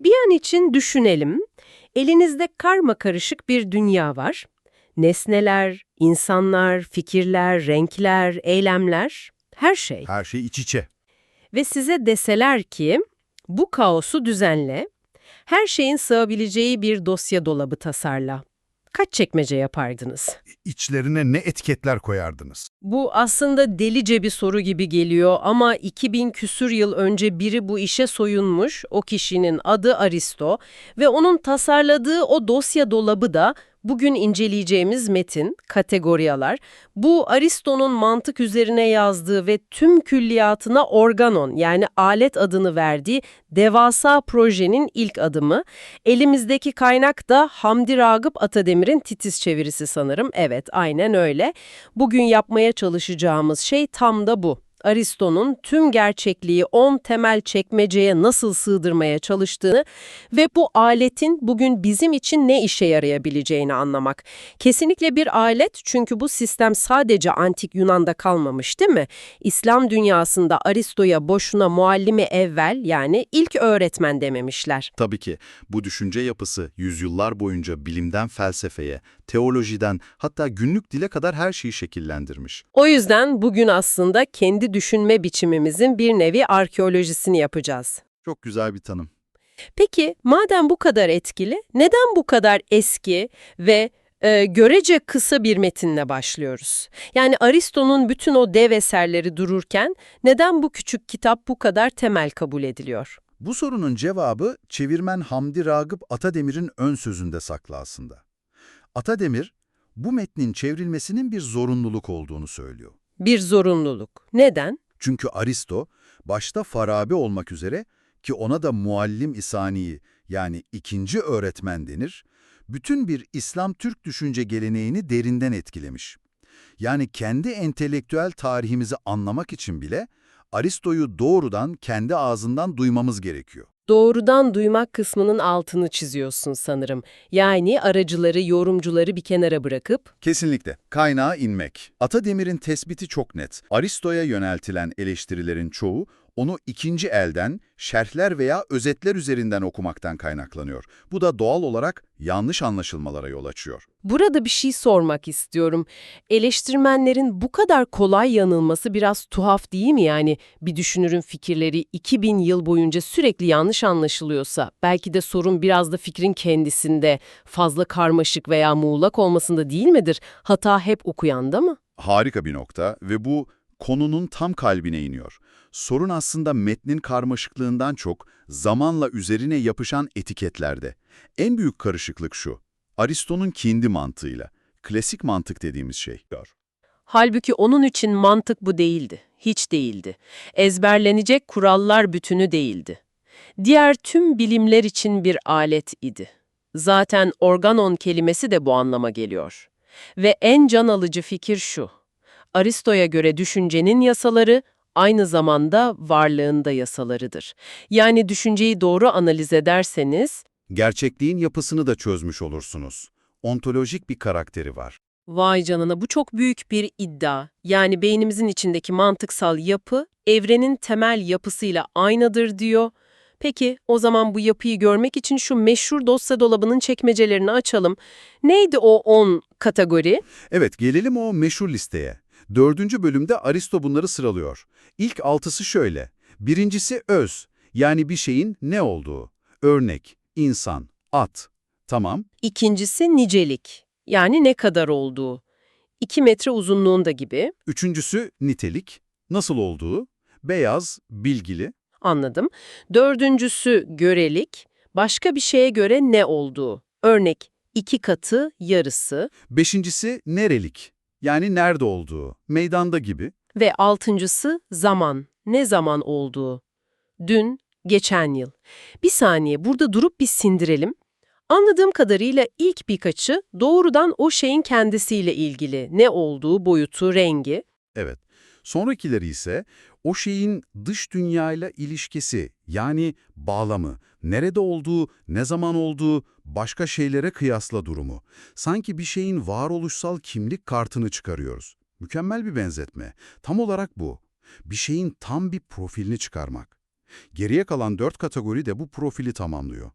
Bir an için düşünelim. Elinizde karma karışık bir dünya var. Nesneler, insanlar, fikirler, renkler, eylemler, her şey. Her şey iç içe. Ve size deseler ki bu kaosu düzenle, her şeyin sığabileceği bir dosya dolabı tasarla. Kaç çekmece yapardınız? İçlerine ne etiketler koyardınız? Bu aslında delice bir soru gibi geliyor ama 2000 küsür yıl önce biri bu işe soyunmuş. O kişinin adı Aristo ve onun tasarladığı o dosya dolabı da bugün inceleyeceğimiz metin, kategoriyalar. Bu Aristo'nun mantık üzerine yazdığı ve tüm külliyatına organon yani alet adını verdiği devasa projenin ilk adımı. Elimizdeki kaynak da Hamdi Ragıp Atademir'in titiz çevirisi sanırım. Evet, aynen öyle. Bugün yapmaya çalışacağımız şey tam da bu. Aristo'nun tüm gerçekliği 10 temel çekmeceye nasıl sığdırmaya çalıştığını ve bu aletin bugün bizim için ne işe yarayabileceğini anlamak. Kesinlikle bir alet çünkü bu sistem sadece antik Yunan'da kalmamış değil mi? İslam dünyasında Aristo'ya boşuna muallimi evvel yani ilk öğretmen dememişler. Tabii ki bu düşünce yapısı yüzyıllar boyunca bilimden felsefeye, teolojiden hatta günlük dile kadar her şeyi şekillendirmiş. O yüzden bugün aslında kendi düşünme biçimimizin bir nevi arkeolojisini yapacağız. Çok güzel bir tanım. Peki madem bu kadar etkili, neden bu kadar eski ve e, görece kısa bir metinle başlıyoruz? Yani Aristo'nun bütün o dev eserleri dururken neden bu küçük kitap bu kadar temel kabul ediliyor? Bu sorunun cevabı çevirmen Hamdi Ragıp Atademir'in ön sözünde saklı aslında. Atademir, bu metnin çevrilmesinin bir zorunluluk olduğunu söylüyor. Bir zorunluluk. Neden? Çünkü Aristo, başta Farabi olmak üzere ki ona da muallim isaniyi yani ikinci öğretmen denir, bütün bir İslam-Türk düşünce geleneğini derinden etkilemiş. Yani kendi entelektüel tarihimizi anlamak için bile Aristo'yu doğrudan kendi ağzından duymamız gerekiyor. Doğrudan duymak kısmının altını çiziyorsun sanırım. Yani aracıları, yorumcuları bir kenara bırakıp Kesinlikle. Kaynağa inmek. Atademir'in tespiti çok net. Aristo'ya yöneltilen eleştirilerin çoğu onu ikinci elden, şerhler veya özetler üzerinden okumaktan kaynaklanıyor. Bu da doğal olarak yanlış anlaşılmalara yol açıyor. Burada bir şey sormak istiyorum. Eleştirmenlerin bu kadar kolay yanılması biraz tuhaf değil mi yani? Bir düşünürün fikirleri 2000 yıl boyunca sürekli yanlış anlaşılıyorsa, belki de sorun biraz da fikrin kendisinde, fazla karmaşık veya muğlak olmasında değil midir? Hata hep okuyanda mı? Harika bir nokta ve bu konunun tam kalbine iniyor. Sorun aslında metnin karmaşıklığından çok zamanla üzerine yapışan etiketlerde. En büyük karışıklık şu, Aristo'nun kendi mantığıyla, klasik mantık dediğimiz şey. Halbuki onun için mantık bu değildi. Hiç değildi. Ezberlenecek kurallar bütünü değildi. Diğer tüm bilimler için bir alet idi. Zaten organon kelimesi de bu anlama geliyor. Ve en can alıcı fikir şu. Aristo'ya göre düşüncenin yasaları aynı zamanda varlığın da yasalarıdır. Yani düşünceyi doğru analiz ederseniz, Gerçekliğin yapısını da çözmüş olursunuz. Ontolojik bir karakteri var. vay canına bu çok büyük bir iddia. Yani beynimizin içindeki mantıksal yapı, evrenin temel yapısıyla aynıdır diyor. Peki o zaman bu yapıyı görmek için şu meşhur dosya dolabının çekmecelerini açalım. Neydi o 10 kategori? Evet, gelelim o meşhur listeye. Dördüncü bölümde Aristo bunları sıralıyor. İlk altısı şöyle. Birincisi öz, yani bir şeyin ne olduğu. Örnek, insan, at. Tamam. İkincisi nicelik, yani ne kadar olduğu. 2 metre uzunluğunda gibi, Üçüncüsü nitelik, nasıl olduğu. Beyaz, bilgili. anladım. Dördüncüsü görelik, başka bir şeye göre ne olduğu. Örnek, iki katı, yarısı. Beşincisi nerelik, yani nerede olduğu. Meydanda gibi. Ve altıncısı zaman, ne zaman olduğu. Dün, geçen yıl. Bir saniye burada durup bir sindirelim. Anladığım kadarıyla ilk birkaçı doğrudan o şeyin kendisiyle ilgili. Ne olduğu, boyutu, rengi. Evet. Sonrakileri ise o şeyin dış dünyayla ilişkisi, yani bağlamı, nerede olduğu, ne zaman olduğu, başka şeylere kıyasla durumu. Sanki bir şeyin varoluşsal kimlik kartını çıkarıyoruz. Mükemmel bir benzetme. Tam olarak bu. Bir şeyin tam bir profilini çıkarmak. Geriye kalan dört kategori de bu profili tamamlıyor.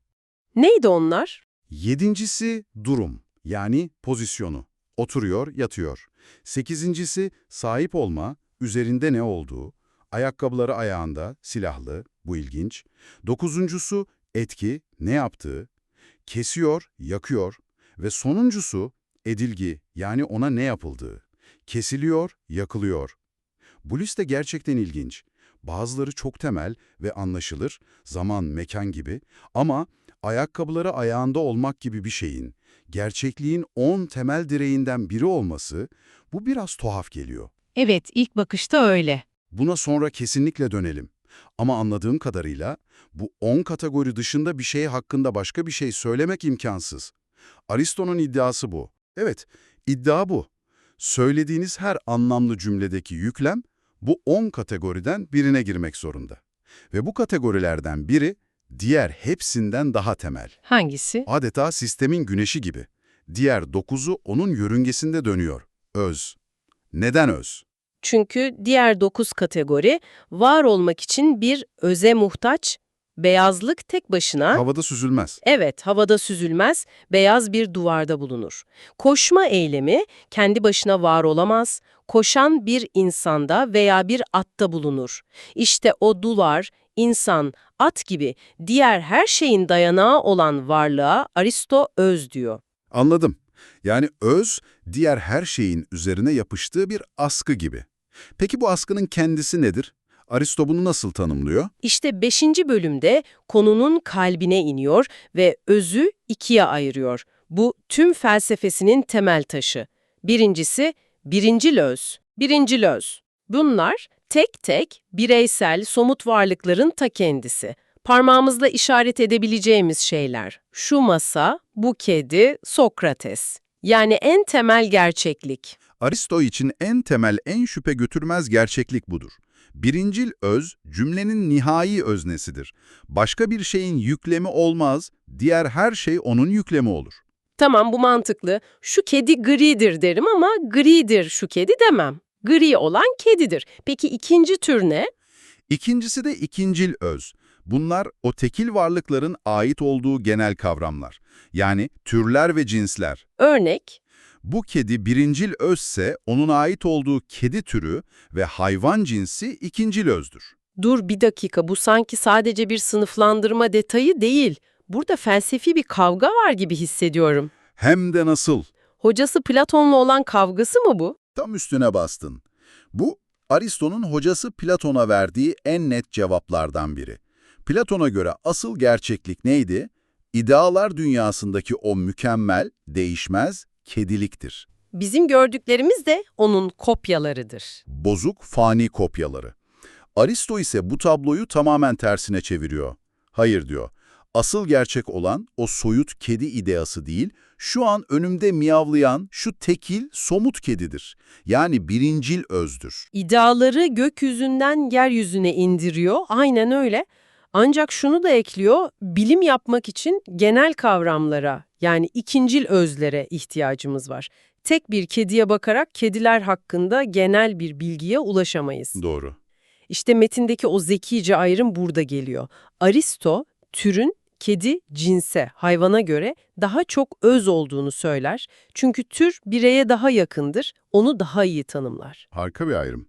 Neydi onlar? Yedincisi durum, yani pozisyonu. Oturuyor, yatıyor. Sekizincisi sahip olma, üzerinde ne olduğu. Ayakkabıları ayağında, silahlı, bu ilginç. Dokuzuncusu etki, ne yaptığı. Kesiyor, yakıyor. Ve sonuncusu edilgi, yani ona ne yapıldığı. Kesiliyor, yakılıyor. Bu liste gerçekten ilginç. Bazıları çok temel ve anlaşılır, zaman, mekan gibi ama ayakkabıları ayağında olmak gibi bir şeyin, gerçekliğin 10 temel direğinden biri olması, bu biraz tuhaf geliyor. Evet, ilk bakışta öyle. Buna sonra kesinlikle dönelim. Ama anladığım kadarıyla bu 10 kategori dışında bir şey hakkında başka bir şey söylemek imkansız. Aristo'nun iddiası bu. Evet, iddia bu. Söylediğiniz her anlamlı cümledeki yüklem bu 10 kategoriden birine girmek zorunda. Ve bu kategorilerden biri diğer hepsinden daha temel. Hangisi? Adeta sistemin güneşi gibi. Diğer 9'u onun yörüngesinde dönüyor. Öz. Neden öz? Çünkü diğer 9 kategori var olmak için bir öze muhtaç, beyazlık tek başına, Havada süzülmez. evet havada süzülmez, beyaz bir duvarda bulunur. Koşma eylemi kendi başına var olamaz, koşan bir insanda veya bir atta bulunur. İşte o duvar, insan, at gibi diğer her şeyin dayanağı olan varlığa Aristo öz diyor. Anladım. Yani öz, diğer her şeyin üzerine yapıştığı bir askı gibi. Peki bu askının kendisi nedir? Aristo bunu nasıl tanımlıyor? İşte 5. bölümde konunun kalbine iniyor ve özü ikiye ayırıyor. Bu tüm felsefesinin temel taşı. Birincisi birincil öz, birincil öz. Bunlar tek tek bireysel somut varlıkların ta kendisi. Parmağımızla işaret edebileceğimiz şeyler. Şu masa, bu kedi, Sokrates. Yani en temel gerçeklik. Aristo için en temel, en şüphe götürmez gerçeklik budur. Birincil öz, cümlenin nihai öznesidir. Başka bir şeyin yüklemi olmaz, diğer her şey onun yüklemi olur. Tamam bu mantıklı. Şu kedi gridir derim ama gridir şu kedi demem. Gri olan kedidir. Peki ikinci tür ne? İkincisi de ikincil öz. Bunlar o tekil varlıkların ait olduğu genel kavramlar. Yani türler ve cinsler. Örnek, Bu kedi birincil özse onun ait olduğu kedi türü ve hayvan cinsi ikincil özdür. dur bir dakika bu sanki sadece bir sınıflandırma detayı değil. Burada felsefi bir kavga var gibi hissediyorum. Hem de nasıl? Hocası Platon'la olan kavgası mı bu? Tam üstüne bastın. Bu, Aristo'nun hocası Platon'a verdiği en net cevaplardan biri. Platon'a göre asıl gerçeklik neydi? İdealar dünyasındaki o mükemmel, değişmez kediliktir. Bizim gördüklerimiz de onun kopyalarıdır. Bozuk, fani kopyaları. Aristo ise bu tabloyu tamamen tersine çeviriyor. Hayır diyor, asıl gerçek olan o soyut kedi ideası değil, şu an önümde miyavlayan şu tekil, somut kedidir. Yani birincil özdür. İdeaları gökyüzünden yeryüzüne indiriyor, aynen öyle. Ancak şunu da ekliyor, bilim yapmak için genel kavramlara, yani ikincil özlere ihtiyacımız var. Tek bir kediye bakarak kediler hakkında genel bir bilgiye ulaşamayız. Doğru. İşte metindeki o zekice ayrım burada geliyor. Aristo, türün kedi cinse, hayvana göre daha çok öz olduğunu söyler. Çünkü tür bireye daha yakındır, onu daha iyi tanımlar. Harika bir ayrım.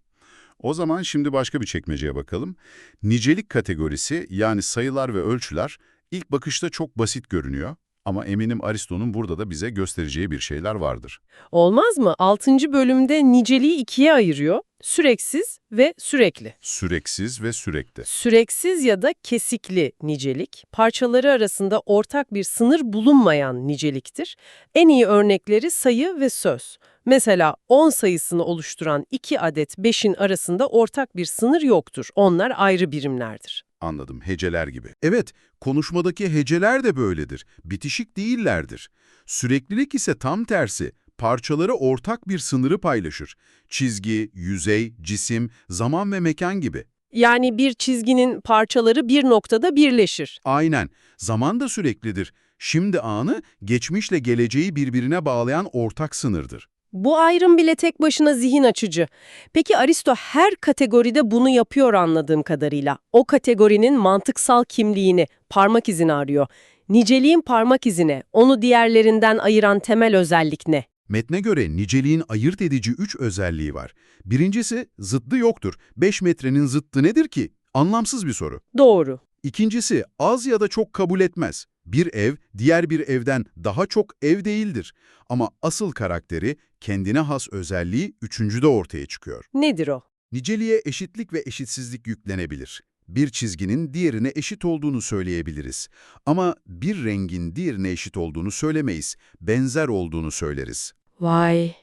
O zaman şimdi başka bir çekmeceye bakalım. Nicelik kategorisi yani sayılar ve ölçüler ilk bakışta çok basit görünüyor. Ama eminim Aristo'nun burada da bize göstereceği bir şeyler vardır. Olmaz mı? 6. bölümde niceliği ikiye ayırıyor. Süreksiz ve sürekli. Süreksiz ve sürekli. Süreksiz ya da kesikli nicelik, parçaları arasında ortak bir sınır bulunmayan niceliktir. En iyi örnekleri sayı ve söz. Mesela 10 sayısını oluşturan 2 adet 5'in arasında ortak bir sınır yoktur. Onlar ayrı birimlerdir. Anladım, heceler gibi. Evet, konuşmadaki heceler de böyledir. Bitişik değillerdir. Süreklilik ise tam tersi. Parçaları ortak bir sınırı paylaşır. Çizgi, yüzey, cisim, zaman ve mekan gibi. Yani bir çizginin parçaları bir noktada birleşir. Aynen. Zaman da süreklidir. Şimdi anı, geçmişle geleceği birbirine bağlayan ortak sınırdır. Bu ayrım bile tek başına zihin açıcı. Peki Aristo her kategoride bunu yapıyor anladığım kadarıyla. O kategorinin mantıksal kimliğini, parmak izini arıyor. Niceliğin parmak izine, onu diğerlerinden ayıran temel özellik ne? Metne göre niceliğin ayırt edici üç özelliği var. Birincisi zıddı yoktur. 5 metrenin zıttı nedir ki? Anlamsız bir soru. Doğru. İkincisi az ya da çok kabul etmez. Bir ev diğer bir evden daha çok ev değildir. Ama asıl karakteri, kendine has özelliği üçüncüde ortaya çıkıyor. Nedir o? Niceliğe eşitlik ve eşitsizlik yüklenebilir. Bir çizginin diğerine eşit olduğunu söyleyebiliriz. Ama bir rengin diğerine eşit olduğunu söylemeyiz. Benzer olduğunu söyleriz. Vay,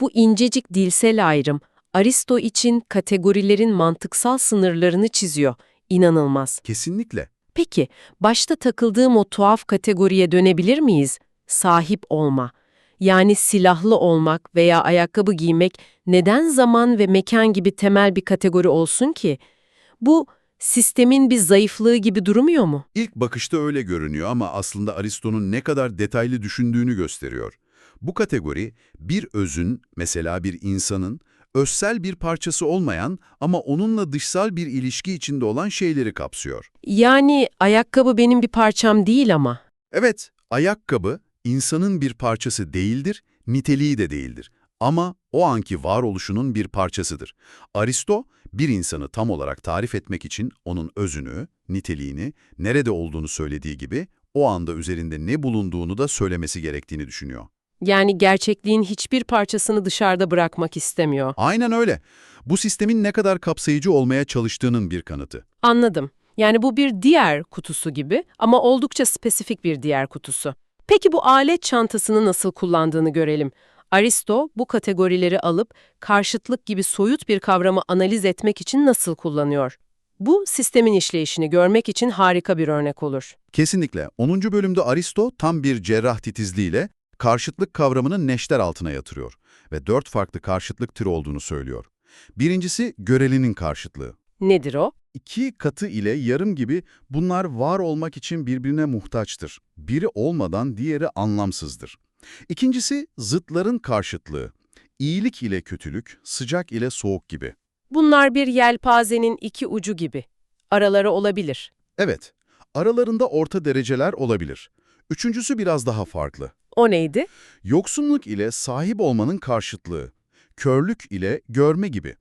bu incecik dilsel ayrım Aristo için kategorilerin mantıksal sınırlarını çiziyor. İnanılmaz. Kesinlikle. Peki, başta takıldığım o tuhaf kategoriye dönebilir miyiz? Sahip olma. Yani silahlı olmak veya ayakkabı giymek neden zaman ve mekan gibi temel bir kategori olsun ki? Bu sistemin bir zayıflığı gibi durmuyor mu? İlk bakışta öyle görünüyor ama aslında Aristo'nun ne kadar detaylı düşündüğünü gösteriyor. Bu kategori bir özün, mesela bir insanın, özsel bir parçası olmayan ama onunla dışsal bir ilişki içinde olan şeyleri kapsıyor. Yani ayakkabı benim bir parçam değil ama. Evet, ayakkabı insanın bir parçası değildir, niteliği de değildir. Ama o anki varoluşunun bir parçasıdır. Aristo, bir insanı tam olarak tarif etmek için onun özünü, niteliğini, nerede olduğunu söylediği gibi, o anda üzerinde ne bulunduğunu da söylemesi gerektiğini düşünüyor. Yani gerçekliğin hiçbir parçasını dışarıda bırakmak istemiyor. Aynen öyle. Bu sistemin ne kadar kapsayıcı olmaya çalıştığının bir kanıtı. Anladım. Yani bu bir diğer kutusu gibi ama oldukça spesifik bir diğer kutusu. Peki bu alet çantasını nasıl kullandığını görelim. Aristo bu kategorileri alıp karşıtlık gibi soyut bir kavramı analiz etmek için nasıl kullanıyor? Bu sistemin işleyişini görmek için harika bir örnek olur. Kesinlikle. 10. bölümde Aristo tam bir cerrah titizliğiyle karşıtlık kavramını neşter altına yatırıyor ve dört farklı karşıtlık türü olduğunu söylüyor. Birincisi görelinin karşıtlığı. Nedir o? İki katı ile yarım gibi bunlar var olmak için birbirine muhtaçtır. Biri olmadan diğeri anlamsızdır. İkincisi zıtların karşıtlığı. İyilik ile kötülük, sıcak ile soğuk gibi. Bunlar bir yelpazenin iki ucu gibi. Araları olabilir. Evet, aralarında orta dereceler olabilir. Üçüncüsü biraz daha farklı. O neydi? Yoksunluk ile sahip olmanın karşıtlığı. Körlük ile görme gibi.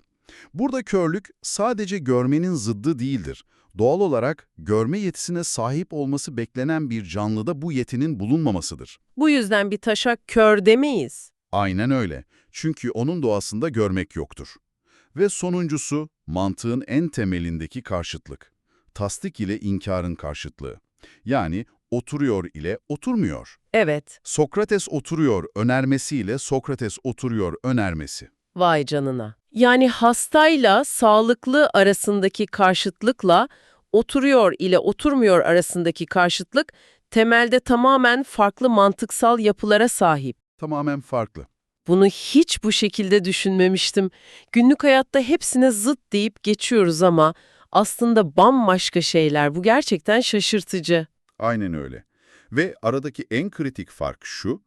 Burada körlük sadece görmenin zıddı değildir. Doğal olarak görme yetisine sahip olması beklenen bir canlıda bu yetinin bulunmamasıdır. Bu yüzden bir taşa kör demeyiz. Aynen öyle. Çünkü onun doğasında görmek yoktur. Ve sonuncusu, mantığın en temelindeki karşıtlık. Tasdik ile inkarın karşıtlığı. Yani oturuyor ile oturmuyor. Evet. Sokrates oturuyor önermesiyle Sokrates oturuyor önermesi. Vay canına. Yani hastayla sağlıklı arasındaki karşıtlıkla oturuyor ile oturmuyor arasındaki karşıtlık temelde tamamen farklı mantıksal yapılara sahip. Tamamen farklı. Bunu hiç bu şekilde düşünmemiştim. Günlük hayatta hepsine zıt deyip geçiyoruz ama aslında bambaşka şeyler. Bu gerçekten şaşırtıcı. Aynen öyle. Ve aradaki en kritik fark şu,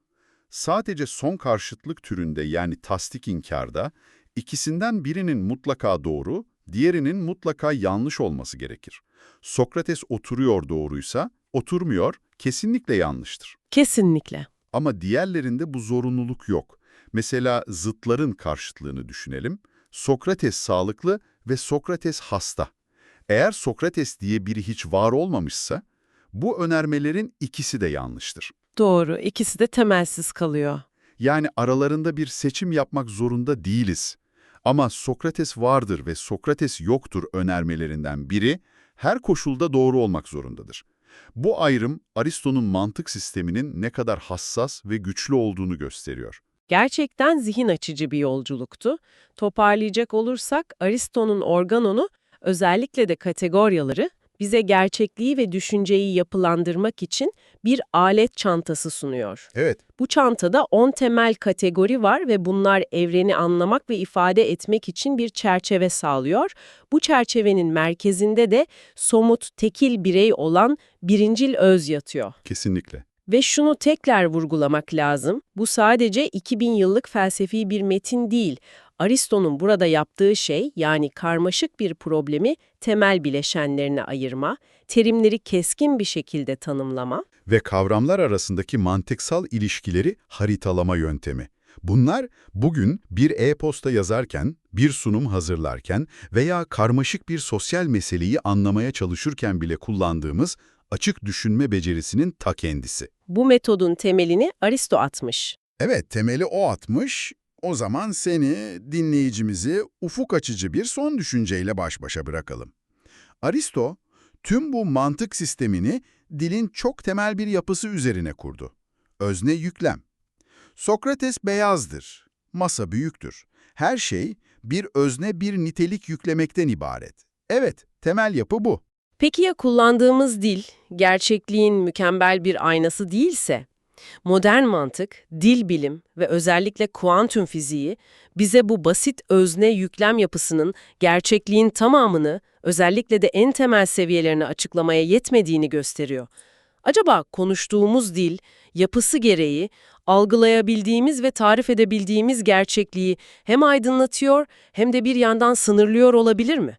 sadece son karşıtlık türünde yani tasdik inkarda ikisinden birinin mutlaka doğru, diğerinin mutlaka yanlış olması gerekir. Sokrates oturuyor doğruysa, oturmuyor kesinlikle yanlıştır. Kesinlikle. Ama diğerlerinde bu zorunluluk yok. Mesela zıtların karşıtlığını düşünelim. Sokrates sağlıklı ve Sokrates hasta. Eğer Sokrates diye biri hiç var olmamışsa, bu önermelerin ikisi de yanlıştır. Doğru. İkisi de temelsiz kalıyor. Yani aralarında bir seçim yapmak zorunda değiliz. Ama Sokrates vardır ve Sokrates yoktur önermelerinden biri her koşulda doğru olmak zorundadır. Bu ayrım Aristo'nun mantık sisteminin ne kadar hassas ve güçlü olduğunu gösteriyor. Gerçekten zihin açıcı bir yolculuktu. Toparlayacak olursak Aristo'nun organonu özellikle de kategoryaları bize gerçekliği ve düşünceyi yapılandırmak için bir alet çantası sunuyor. Evet, Bu çantada 10 temel kategori var ve bunlar evreni anlamak ve ifade etmek için bir çerçeve sağlıyor. Bu çerçevenin merkezinde de somut, tekil birey olan birincil öz yatıyor. kesinlikle. Ve şunu tekrar vurgulamak lazım. Bu sadece 2000 yıllık felsefi bir metin değil. Aristo'nun burada yaptığı şey yani karmaşık bir problemi temel bileşenlerine ayırma, terimleri keskin bir şekilde tanımlama, Ve kavramlar arasındaki mantıksal ilişkileri haritalama yöntemi. Bunlar bugün bir e-posta yazarken, bir sunum hazırlarken veya karmaşık bir sosyal meseleyi anlamaya çalışırken bile kullandığımız açık düşünme becerisinin ta kendisi. bu metodun temelini Aristo atmış. Evet, temeli o atmış. O zaman seni, dinleyicimizi ufuk açıcı bir son düşünceyle baş başa bırakalım. Aristo, tüm bu mantık sistemini dilin çok temel bir yapısı üzerine kurdu. Özne yüklem. Sokrates beyazdır, masa büyüktür. Her şey bir özne bir nitelik yüklemekten ibaret. Evet, temel yapı bu. Peki ya kullandığımız dil, gerçekliğin mükemmel bir aynası değilse? Modern mantık, dil bilim ve özellikle kuantum fiziği bize bu basit özne yüklem yapısının gerçekliğin tamamını, özellikle de en temel seviyelerini açıklamaya yetmediğini gösteriyor. Acaba konuştuğumuz dil, yapısı gereği algılayabildiğimiz ve tarif edebildiğimiz gerçekliği hem aydınlatıyor hem de bir yandan sınırlıyor olabilir mi?